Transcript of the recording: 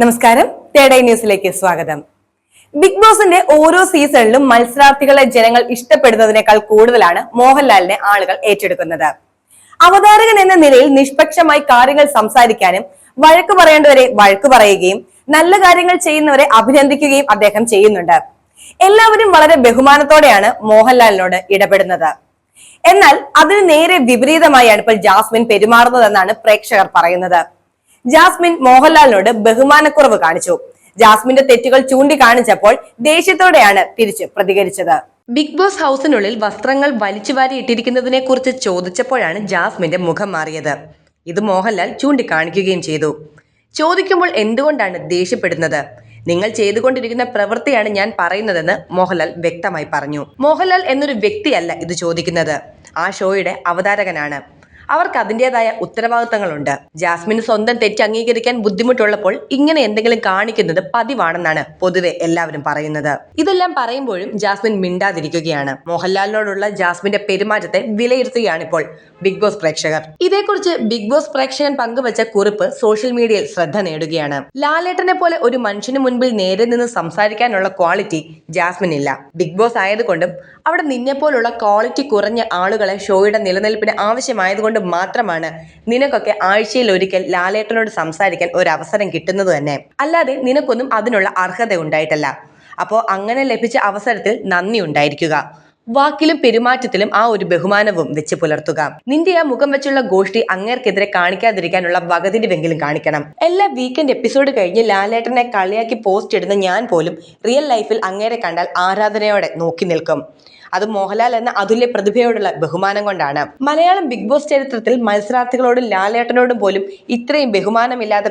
നമസ്കാരം. തേടൈ ന്യൂസിലേക്ക് സ്വാഗതം. ബിഗ് ബോസിന്റെ ഓരോ സീസണിലും മത്സരാർത്ഥികളെ ജനങ്ങൾ ഇഷ്ടപ്പെടുന്നതിനേക്കാൾ കൂടുതലാണ് മോഹൻലാലിനെ ആളുകൾ ഏറ്റെടുക്കുന്നത്. അവതാരകൻ എന്ന നിലയിൽ നിഷ്പക്ഷമായി കാര്യങ്ങൾ സംസാരിക്കാനും വഴക്ക് പറയേണ്ടവരെ വഴക്ക് പറയുകയും നല്ല കാര്യങ്ങൾ ചെയ്യുന്നവരെ അഭിനന്ദിക്കുകയും അദ്ദേഹം ചെയ്യുന്നുണ്ട്. എല്ലാവരും വളരെ ബഹുമാനത്തോടെയാണ് മോഹൻലാലിനോട് ഇടപെടുന്നത്. എന്നാൽ അതിന് നേരെ വിപരീതമായാണ് ഇപ്പോൾ ജാസ്മിൻ പെരുമാറുന്നതെന്നാണ് പ്രേക്ഷകർ പറയുന്നത്. ജാസ്മിൻ മോഹൻലാലിനോട് ബഹുമാനക്കുറവ് കാണിച്ചു. ജാസ്മിന്റെ തെറ്റുകൾ ചൂണ്ടിക്കാണിച്ചപ്പോൾ ദേഷ്യത്തോടെയാണ് തിരിച്ച് പ്രതികരിച്ചത്. ബിഗ് ബോസ് ഹൗസിനുള്ളിൽ വസ്ത്രങ്ങൾ വലിച്ചുവാരി കുറിച്ച് ചോദിച്ചപ്പോഴാണ് ജാസ്മിന്റെ മുഖം മാറിയത്. ഇത് മോഹൻലാൽ ചൂണ്ടിക്കാണിക്കുകയും ചെയ്തു. ചോദിക്കുമ്പോൾ എന്തുകൊണ്ടാണ് ദേഷ്യപ്പെടുന്നത്? നിങ്ങൾ ചെയ്തുകൊണ്ടിരിക്കുന്ന പ്രവൃത്തിയാണ് ഞാൻ പറയുന്നതെന്ന് മോഹൻലാൽ വ്യക്തമായി പറഞ്ഞു. മോഹൻലാൽ എന്നൊരു വ്യക്തിയല്ല ഇത് ചോദിക്കുന്നത്. ആ ഷോയുടെ അവതാരകനാണ്. അവർക്ക് അതിന്റെതായ ഉത്തരവാദിത്തങ്ങളുണ്ട്. ജാസ്മിൻ സ്വന്തം തെറ്റ് അംഗീകരിക്കാൻ ബുദ്ധിമുട്ടുള്ളപ്പോൾ ഇങ്ങനെ എന്തെങ്കിലും കാണിക്കുന്നത് പതിവാണെന്നാണ് പൊതുവെ എല്ലാവരും പറയുന്നത്. ഇതെല്ലാം പറയുമ്പോഴും ജാസ്മിൻ മിണ്ടാതിരിക്കുകയാണ്. മോഹൻലാലിനോടുള്ള ജാസ്മിന്റെ പെരുമാറ്റത്തെ വിലയിരുത്തുകയാണ് ഇപ്പോൾ ബിഗ് ബോസ് പ്രേക്ഷകർ. ഇതേക്കുറിച്ച് ബിഗ് ബോസ് പ്രേക്ഷകൻ പങ്കുവച്ച കുറിപ്പ് സോഷ്യൽ മീഡിയയിൽ ശ്രദ്ധ നേടുകയാണ്. ലാലേട്ടനെ പോലെ ഒരു മനുഷ്യന് മുൻപിൽ നേരെ നിന്ന് സംസാരിക്കാനുള്ള ക്വാളിറ്റി ജാസ്മിൻ ഇല്ല ബിഗ് ബോസ് ആയതുകൊണ്ടും അവിടെ നിന്നെ പോലുള്ള ക്വാളിറ്റി കുറഞ്ഞ ആളുകളെ ഷോയുടെ നിലനിൽപ്പിന് ആവശ്യമായതുകൊണ്ട് മാത്രമാണ് നിനക്കൊക്കെ ആഴ്ചയിൽ ഒരിക്കൽ ലാലേട്ടനോട് സംസാരിക്കാൻ ഒരു അവസരം കിട്ടുന്നത് തന്നെ. അല്ലാതെ നിനക്കൊന്നും അതിനുള്ള അർഹത ഉണ്ടായിട്ടല്ല. അപ്പോൾ അങ്ങനെ ലഭിച്ച അവസരത്തിൽ നന്ദി ഉണ്ടായിരിക്കുക. വാക്കിലും പെരുമാറ്റത്തിലും ആ ഒരു ബഹുമാനവും വെച്ച് പുലർത്തുക. നിന്റെ ആ മുഖം വെച്ചുള്ള ഗോഷ്ടി അങ്ങേർക്കെതിരെ കാണിക്കാതിരിക്കാനുള്ള വകതിരിവെങ്കിലും കാണിക്കണം. എല്ലാ വീക്കെൻഡ് എപ്പിസോഡ് കഴിഞ്ഞ് ലാലേട്ടനെ കളിയാക്കി പോസ്റ്റ് ഇടുന്ന ഞാൻ പോലും റിയൽ ലൈഫിൽ അങ്ങേരെ കണ്ടാൽ ആരാധനയോടെ നോക്കി നിൽക്കും. അത് മോഹൻലാൽ എന്ന അതുല്യ പ്രതിഭയോടുള്ള ബഹുമാനം കൊണ്ടാണ്. മലയാളം ബിഗ് ബോസ് ചരിത്രത്തിൽ മത്സരാർത്ഥികളോടും ലാലേട്ടനോടും പോലും ഇത്രയും ബഹുമാനമില്ലാത്ത